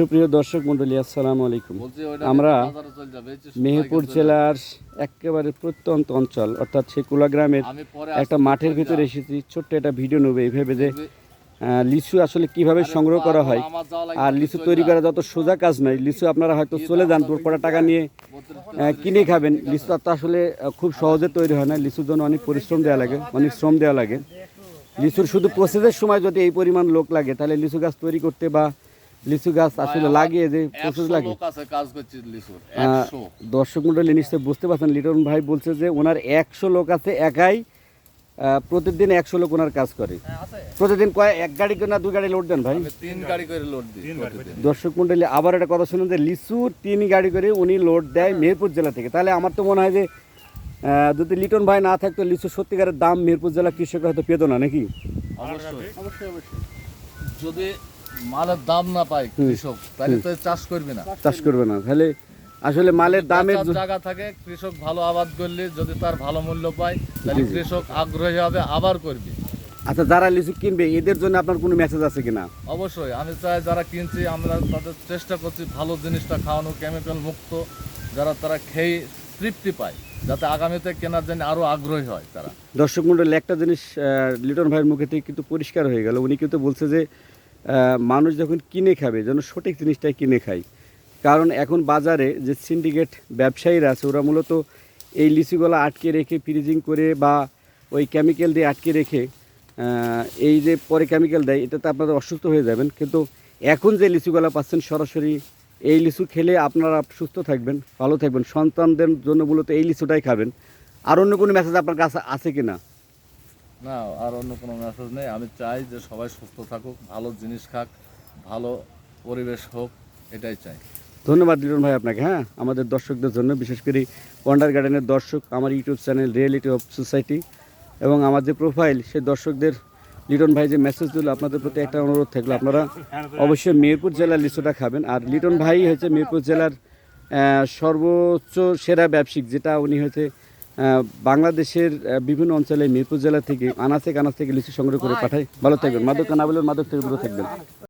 সুপ্রিয় দর্শক মন্ডলী আসসালামু আলাইকুম। আমরা মেহেরপুর জেলার একেবারে প্রত্যন্ত অঞ্চল অর্থাৎ শেকুলা গ্রামের একটা মাঠের ভিতরে এসেছি। ছোট্ট একটা ভিডিও নেবে এইভাবে যে লিচু আসলে কীভাবে সংগ্রহ করা হয়। আর লিচু তৈরি। করা যত সোজা কাজ নয় লিচু আপনারা হয়তো চলে যান কটা টাকা নিয়ে কিনে খাবেন। লিচু তো আসলে খুব সহজে তৈরি হয় না লিচুর জন্য অনেক পরিশ্রম দেওয়া লাগে অনেক শ্রম দেওয়া লাগে। লিচুর শুধু প্রসেসের সময় যদি এই পরিমাণ লোক লাগে তাহলে লিচু গাছ তৈরি করতে বা লিচু গাছ আসলে লাগিয়ে যে প্রসেস 100 লাগে লোক আছে কাজ করছে লিচুর, আহ, 100 দর্শক মন্ডলী নিশ্চয়ই বুঝতে পারছেন লিটন ভাই বলছে যে ওনার একশো লোক আছে একাই প্রতিদিন একশো লোক ওনার কাজ করে। প্রতিদিন কয় এক গাড়ি করে না দুই গাড়ি লোড দেন ভাই? তিন গাড়ি করে লোড দিই দর্শক মন্ডলী আবার একটা কথা শুনুন যে লিচুর তিন গাড়ি করে উনি লোড দেয় মেহেরপুর জেলা থেকে। তাহলে আমার তো মনে হয় যে যদি লিটন ভাই না থাকতো লিচু সত্যিকারের দাম মেহেরপুর জেলা কৃষক হয়তো পেত না নাকি? অবশ্যই। অবশ্যই অবশ্যই। যদি মালের দাম না পায় কৃষক তাহলে তো চাষ করবে না। চাষ করবে না। তাহলে আসলে মালের দামের জায়গা থাকে কৃষক ভালো আবাদ করলে যদি তার ভালো মূল্য পায় তাহলে কৃষক আগ্রহী হবে আবার করবে। আচ্ছা যারা লিচু কিনবে এদের জন্য আপনার কোনো মেসেজ আছে কিনা? অবশ্যই আমি চাই যারা কিনছি আমরা তাদের চেষ্টা করছি ভালো জিনিসটা খাওয়ানো কেমিক্যাল মুক্ত যারা তারা খেয়ে তৃপ্তি পায় যাতে আগামীতে কেনার জন্য আরও আগ্রহী হয় তারা। দর্শক মন্ডলী একটা জিনিস লিটন ভাইয়ের মুখে থেকে কিন্তু পরিষ্কার হয়ে গেল। উনি কিন্তু বলছে যে মানুষ যখন কিনে খাবে, যেন সঠিক জিনিসটাই কিনে খায়। কারণ এখন বাজারে যে সিন্ডিকেট ব্যবসায়ীরা আছে, ওরা মূলত এই লিচুগুলো আটকে রেখে ফ্রিজিং করে বা ওই কেমিক্যাল দিয়ে আটকে রেখে এই যে পরে কেমিক্যাল দেয়, এটাতে আপনারা অসুস্থ হয়ে যাবেন। কিন্তু এখন যে লিচুগুলো পাচ্ছেন সরাসরি, এই লিচু খেলে আপনারা সুস্থ থাকবেন, ভালো থাকবেন। সন্তানদের জন্য মূলত এই লিচুটাই খাবেন। আর অন্য কোনো মেসেজ আপনার কাছে আছে কি না না আর অন্য কোনো মেসেজ নেই। আমি চাই যে সবাই সুস্থ থাকুক ভালো জিনিস খাক ভালো পরিবেশ হোক এটাই চাই। ধন্যবাদ লিটন ভাই আপনাকে হ্যাঁ? আমাদের দর্শকদের জন্য বিশেষ করে ওয়ান্ডার গার্ডেনের দর্শক আমার YouTube channel reality of society এবং আমার যে প্রোফাইল সেই দর্শকদের লিটন ভাই যে মেসেজ দিল আপনাদের প্রতি একটা অনুরোধ থাকল। আপনারা অবশ্যই মেহেরপুর জেলার লিচুটা খাবেন। আর লিটন ভাই হচ্ছে মেহেরপুর জেলার সর্বোচ্চ সেরা ব্যবসায়িক যেটা উনি আহ, বাংলাদেশের বিভিন্ন অঞ্চলে মিরপুর জেলা থেকে আনাচে কানাচ থেকে লিচু সংগ্রহ করে পাঠাই। ভালো থাকবেন। মাদক না বলে মাদক থেকে দূরে থাকবেন।